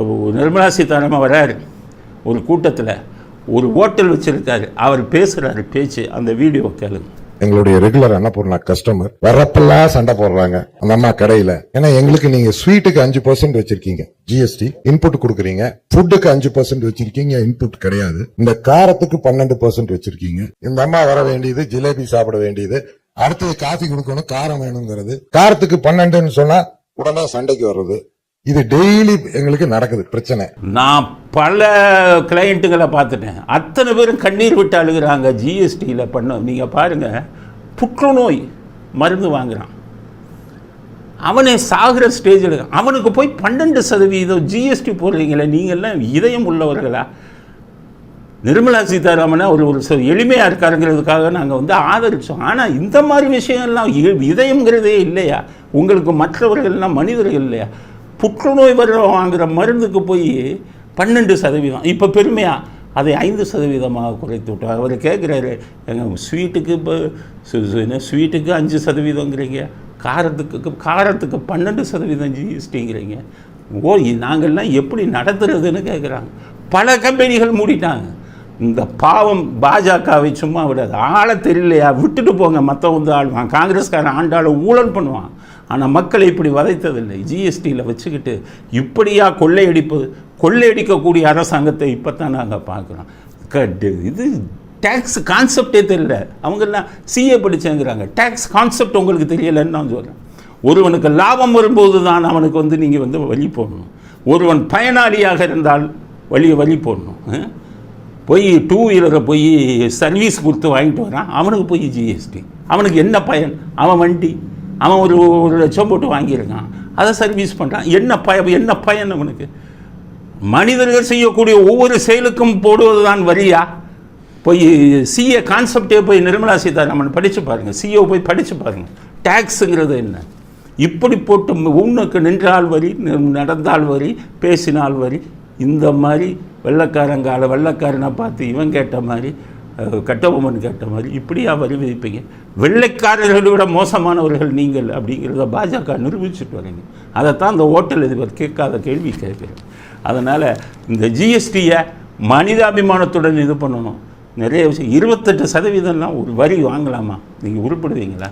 நிர்மலா சீதாராமன் வராரு. ஒரு கூட்டத்தில் ஒரு ஹோட்டல் வச்சிருக்காரு. அவர் பேசுகிறாரு பேச்சு. அந்த வீடியோ கேளுங்க. எங்களுடைய ரெகுலர் அன்னபூர்ணா கஸ்டமர் வரப்பெல்லாம் சண்டை போடுறாங்க. அந்த அம்மா கடையில. ஏன்னா எங்களுக்கு நீங்க ஸ்வீட்டுக்கு அஞ்சு பர்சன்ட் வச்சிருக்கீங்க. ஜிஎஸ்டி இன்புட் கொடுக்குறீங்க. ஃபுட்டுக்கு அஞ்சு பர்சன்ட் வச்சிருக்கீங்க. இன்புட் கிடையாது. இந்த காரத்துக்கு பன்னெண்டு பர்சன்ட் வச்சிருக்கீங்க. இந்த அம்மா வர வேண்டியது ஜிலேபி சாப்பிட வேண்டியது. அடுத்தது காஃபி கொடுக்கணும். காரம் வேணுங்கிறது. காரத்துக்கு பன்னெண்டுன்னு சொன்னா உடனே சண்டைக்கு வர்றது. இது டெய்லி எங்களுக்கு நடக்குது பிரச்சனை. நான் பல கிளையண்ட்டுகளை பார்த்துட்டேன். அத்தனை பேரும் கண்ணீர் விட்டு அழுகுறாங்க ஜிஎஸ்டியில் பண்ண நீங்கள் பாருங்கள் புற்றுநோய் மருந்து வாங்குறான். அவனே சாகிற ஸ்டேஜில் அவனுக்கு போய் பன்னெண்டு சதவீதம் ஜிஎஸ்டி போடுறீங்களே நீங்கள்லாம் இதயம் உள்ளவர்களா? நிர்மலா சீதாராமனை ஒரு ஒரு எளிமையாக எளிமையா இருக்காருங்கிறதுக்காக நாங்கள் வந்து ஆதரிச்சோம். ஆனால் இந்த மாதிரி விஷயம்லாம் இதயங்கிறதே இதயம்ங்கிறதே இல்லையா? உங்களுக்கு மற்றவர்கள்லாம் மனிதர்கள் இல்லையா? புற்றுநோய் வர வாங்குற மருந்துக்கு போய் பன்னெண்டு சதவீதம். இப்போ பெருமையாக அதை ஐந்து சதவீதமாக குறைத்து விட்டார். அவர் கேட்குறாரு எங்கள் ஸ்வீட்டுக்கு இப்போ என்ன ஸ்வீட்டுக்கு அஞ்சு சதவீதங்கிறீங்க. காரத்துக்கு காரத்துக்கு பன்னெண்டு சதவீதம் ஜிஎஸ்டிங்கிறீங்க. ஓ நாங்கள்லாம் எப்படி நடத்துறதுன்னு கேட்குறாங்க பல கம்பெனிகள் மூடிட்டாங்க. இந்த பாவம் பாஜகவை சும்மா விடாது. ஆளை தெரியலையா? விட்டுட்டு போங்க. மற்றவன் வந்து ஆளுவான் காங்கிரஸ்காரன் ஆண்டாளை ஊழல் பண்ணுவான். ஆனால் மக்களை இப்படி வதைத்ததில்லை. ஜிஎஸ்டியில் வச்சுக்கிட்டு இப்படியா கொள்ளையடிப்பது? கொள்ளையடிக்கக்கூடிய அரசாங்கத்தை இப்போ தான் நாங்கள் பார்க்குறோம். கட்டு இது டேக்ஸ் கான்செப்டே தெரியல. அவங்கெல்லாம் சிஏ படிச்சேங்கிறாங்க. டேக்ஸ் கான்செப்ட் உங்களுக்கு தெரியலைன்னு நான் சொல்கிறேன் ஒருவனுக்கு லாபம் வரும்போது தான் அவனுக்கு வந்து நீங்கள் வந்து வழி போடணும். ஒருவன் பயனாளியாக இருந்தால் வழி வழி போடணும். போய் டூ வீலரை போய் சர்வீஸ் கொடுத்து வாங்கிட்டு வரான். அவனுக்கு போய் ஜிஎஸ்டி அவனுக்கு என்ன பயன்? அவன் வண்டி. அவன் ஒரு ஒரு லட்சம் போட்டு வாங்கியிருக்கான். அதை சர்வீஸ் பண்ணுறான் என்ன பய என்ன பயன் அவனுக்கு? மனிதர்கள் செய்யக்கூடிய ஒவ்வொரு செயலுக்கும் போடுவது தான் வரியா போய் சிஏ கான்செப்டே போய் நிர்மலா சீதாராமன் படித்து பாருங்கள் சிஏ போய் படித்து பாருங்கள் டேக்ஸுங்கிறது என்ன? இப்படி போட்டு உன்னுக்கு நின்றால் வரி நடந்தால் வரி பேசினால் வரி இந்த மாதிரி வெள்ளக்காரங்கால வெள்ளக்காரனை பார்த்து இவன் கேட்ட மாதிரி கட்டபொம்மன் கேட்ட மாதிரி இப்படியா வரி விதிப்பீங்க? வெள்ளைக்காரர்களை விட மோசமானவர்கள் நீங்கள் அப்படிங்கிறத பாஜக நிரூபிச்சுட்டு வரீங்க. அதைத்தான் அந்த ஓட்டல் அதிபர் கேட்காத கேள்வி கேட்குறேன் அதனால் இந்த ஜிஎஸ்டியை மனிதாபிமானத்துடன் இது பண்ணணும். நிறைய விஷயம் இருபத்தெட்டு சதவீதம்லாம் ஒரு வரி வாங்கலாமா? நீங்கள் உருப்படுவீங்களா?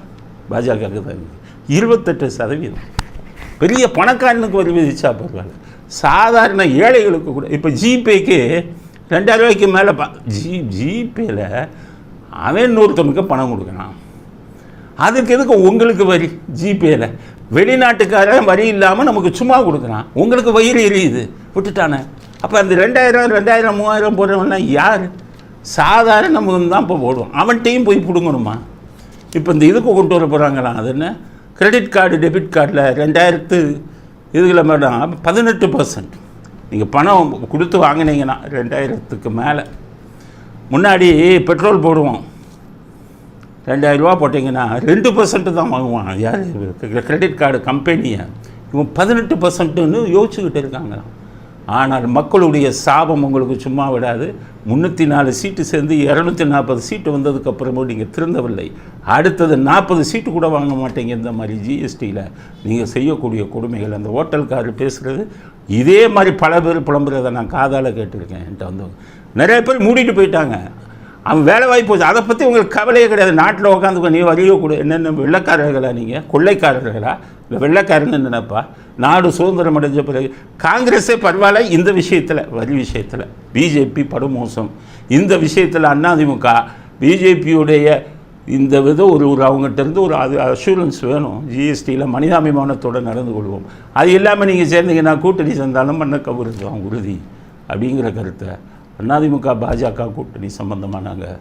பாஜகவுக்கு தான். இருபத்தெட்டு சதவீதம். பெரிய பணக்காரனுக்கு வரி விதிச்சா பரவாயில்ல. சாதாரண ஏழைகளுக்கு கூட இப்போ ஜிபேக்கு ரெண்டாயிரம் ரூபாய்க்கு மேலே பா ஜி ஜிபேயில் அவன் இன்னொருத்தனுக்கு பணம் கொடுக்குறான். அதுக்கு எதுக்கு உங்களுக்கு வரி ஜிபேயில் வெளிநாட்டுக்காரன் வரி இல்லாமல் நமக்கு சும்மா கொடுக்குறான். உங்களுக்கு வயிறு எரியுது. விட்டுட்டானே. அப்போ அந்த ரெண்டாயிரம் ரெண்டாயிரம் மூவாயிரம் போடுறவன்லாம் யார்? சாதாரண தான் இப்போ போடுவோம் அவன்கிட்டையும் போய் பிடுங்கணுமா? இப்போ இந்த இதுக்கு கொண்டு வர போகிறாங்களாம் அது என்ன? கிரெடிட் கார்டு டெபிட் கார்டில் ரெண்டாயிரத்து இதுகளை மேடம் பதினெட்டு பர்சன்ட் நீங்கள் பணம் கொடுத்து வாங்கினீங்கன்னா ரெண்டாயிரத்துக்கு மேலே. முன்னாடி பெட்ரோல் போடுவோம். ரெண்டாயிரரூபா போட்டிங்கன்னா ரெண்டு பர்சன்ட்டு தான் வாங்குவான் யார்? கிரெடிட் கார்டு கம்பெனியை இவன் பதினெட்டு பர்சன்ட்டுன்னு யோசிச்சுக்கிட்டு இருக்காங்களாம். ஆனால் மக்களுடைய சாபம் உங்களுக்கு சும்மா விடாது. முந்நூற்றி நாலு சீட்டு சேர்ந்து இரநூத்தி நாற்பது சீட்டு வந்ததுக்கப்புறமும் நீங்கள் திருந்தவில்லை. அடுத்தது நாற்பது சீட்டு கூட வாங்க மாட்டீங்க இந்த மாதிரி ஜிஎஸ்டியில் நீங்கள் செய்யக்கூடிய கொடுமைகள் அந்த ஹோட்டல்காரர் பேசுகிறது இதே மாதிரி பல பேர் புலம்புறதை நான் காதால் கேட்டிருக்கேன் என்கிட்ட வந்து. நிறைய பேர் மூடிட்டு போயிட்டாங்க. அவன் வேலை வாய்ப்பு போச்சு. அதை பற்றி உங்களுக்கு கவலையே கிடையாது. நாட்டில் உட்காந்து நீ வரியோ கூட. என்னென்ன வெள்ளக்காரர்களா நீங்கள் கொள்ளைக்காரர்களா? இல்லை வெள்ளைக்காரன் நினைப்பா நாடு சுதந்திரம் அடைஞ்ச பிறகு காங்கிரஸே பரவாயில்ல இந்த விஷயத்தில் வரி விஷயத்தில். பிஜேபி படுமோசம் இந்த விஷயத்தில் அதிமுக பிஜேபியுடைய இந்த விதம் ஒரு ஒரு அவங்ககிட்டருந்து ஒரு அது அஷூரன்ஸ் வேணும். ஜிஎஸ்டியில் மனிதாபிமானத்தோடு நடந்து கொள்வோம். அது இல்லாமல் நீங்கள் சேர்ந்தீங்கன்னா கூட்டணி சேர்ந்தாலும் பண்ண கவுருது. அவங்க உறுதி. அப்படிங்கிற கருத்தை அதிமுக பாஜக கூட்டணி சம்பந்தமாக நாங்கள்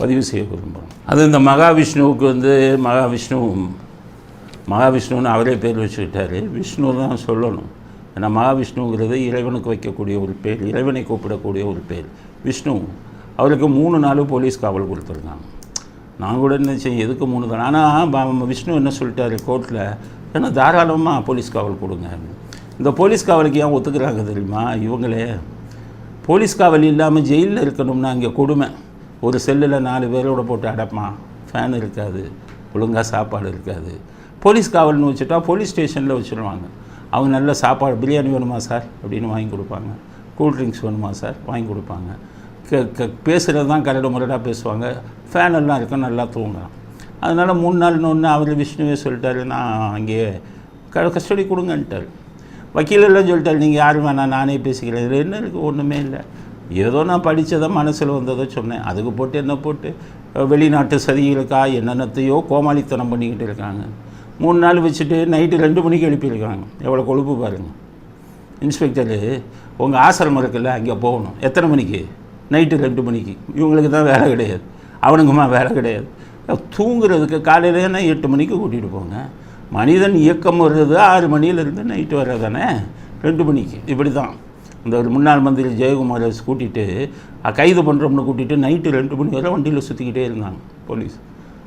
பதிவு செய்ய விரும்புகிறோம் அது இந்த மகாவிஷ்ணுவுக்கு வந்து மகாவிஷ்ணு மகாவிஷ்ணுன்னு அவரே பேர் வச்சுக்கிட்டாரு. விஷ்ணு தான் சொல்லணும். ஏன்னா மகாவிஷ்ணுங்கிறது இறைவனுக்கு வைக்கக்கூடிய ஒரு பேர் இறைவனை கூப்பிடக்கூடிய ஒரு பேர். விஷ்ணு அவருக்கு மூணு நாள் போலீஸ் காவல் கொடுத்துருந்தாங்க. நான் கூட நினச்சேன் எதுக்கு மூணு தான்? ஆனால் விஷ்ணு என்ன சொல்லிட்டாரு கோர்ட்டில் ஏன்னா தாராளமாக போலீஸ் காவல் கொடுங்க. இந்த போலீஸ் காவலுக்கு ஏன் ஒத்துக்கிறாங்க தெரியுமா? இவங்களே போலீஸ் காவல் இல்லாமல் ஜெயிலில் இருக்கணும்னா அங்கே கொடுமை. ஒரு செல்லில் நாலு பேரோட போட்டு அடப்பான். ஃபேன் இருக்காது. ஒழுங்காக சாப்பாடு இருக்காது. போலீஸ் காவல்னு வச்சுட்டா போலீஸ் ஸ்டேஷனில் வச்சுருவாங்க. அவங்க நல்ல சாப்பாடு பிரியாணி வேணுமா சார்? அப்படின்னு வாங்கி கொடுப்பாங்க. கூல் ட்ரிங்க்ஸ் வேணுமா சார்? வாங்கி கொடுப்பாங்க. க க பேசுகிறது தான் கரடு முரடாக பேசுவாங்க. ஃபேன் எல்லாம் இருக்கும் நல்லா தூங்கலாம். அதனால் மூணு நாள்னு ஒன்று அவர் விஷ்ணுவே சொல்லிட்டாரு. நான் அங்கேயே க கஸ்டடி கொடுங்கன்ட்டார். வக்கீல் எல்லாம் சொல்லிட்டாரு நீங்கள் யாரும் வேணாம் நானே பேசிக்கிறேன். இதில் என்ன இருக்குது ஒன்றுமே இல்லை. ஏதோ நான் படித்ததை மனசில் வந்ததை சொன்னேன். அதுக்கு போட்டு என்ன போட்டு வெளிநாட்டு சதிகளுக்கா என்னென்னத்தையோ கோமாளித்தனம் பண்ணிக்கிட்டு இருக்காங்க. மூணு நாள் வச்சுட்டு நைட்டு ரெண்டு மணிக்கு எழுப்பியிருக்காங்க. எவ்வளோ கொழுப்பு பாருங்கள் இன்ஸ்பெக்டரு உங்கள் ஆசிரமம் இருக்குல்ல அங்கே போகணும். எத்தனை மணிக்கு? நைட்டு ரெண்டு மணிக்கு. இவங்களுக்கு தான் வேலை கிடையாது. அவனுங்கம்மா வேலை கிடையாது. தூங்குறதுக்கு காலையிலேனா எட்டு மணிக்கு கூட்டிகிட்டு போங்க. மனிதன் இயக்கம் வர்றது ஆறு மணியிலேருந்து நைட்டு வர்றதானே ரெண்டு மணிக்கு. இப்படி தான் இந்த ஒரு முன்னாள் மந்திரி ஜெயக்குமாரை கூட்டிகிட்டு கைது பண்ணுறோம்னு கூட்டிகிட்டு நைட்டு ரெண்டு மணி வரை வண்டியில் சுற்றிக்கிட்டே இருந்தாங்க போலீஸ்.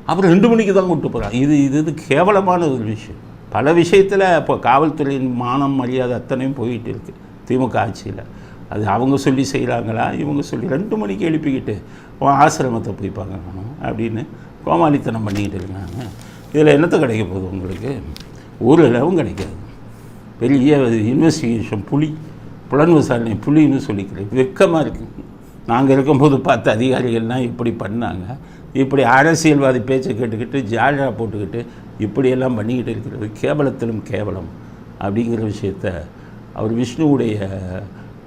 அப்புறம் ரெண்டு மணிக்கு தான் கூப்பிட்டு போகிறாங்க இது இது இது கேவலமான ஒரு விஷயம். பல விஷயத்தில் இப்போ காவல்துறையின் மானம் மரியாதை அத்தனையும் போயிட்டு இருக்குது திமுக ஆட்சியில். அது அவங்க சொல்லி செய்கிறாங்களா இவங்க சொல்லி ரெண்டு மணிக்கு எழுப்பிக்கிட்டு ஆசிரமத்தை போய் பார்க்கணும் அப்படின்னு கோமாளித்தனம் பண்ணிக்கிட்டு இருக்காங்க. இதில் என்னத்தை கிடைக்க போகுது உங்களுக்கு? ஒரு அளவும் கிடைக்காது. பெரிய இன்வெஸ்டிகேஷன் புலி புலன் விசாரணை புலின்னு சொல்லிக்கிறேன் வெக்கமாக இருக்குது நாங்கள் இருக்கும்போது பார்த்த அதிகாரிகள்லாம் இப்படி பண்ணாங்க. இப்படி அரசியல்வாதி பேச்சை கேட்டுக்கிட்டு ஜாலியாக போட்டுக்கிட்டு இப்படியெல்லாம் பண்ணிக்கிட்டு இருக்கிறது. கேவலத்திலும் கேவலம் அப்படிங்கிற விஷயத்த அவர் விஷ்ணுவுடைய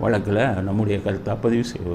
வழக்கில் நம்முடைய கருத்தாக பதிவு செய்வோம்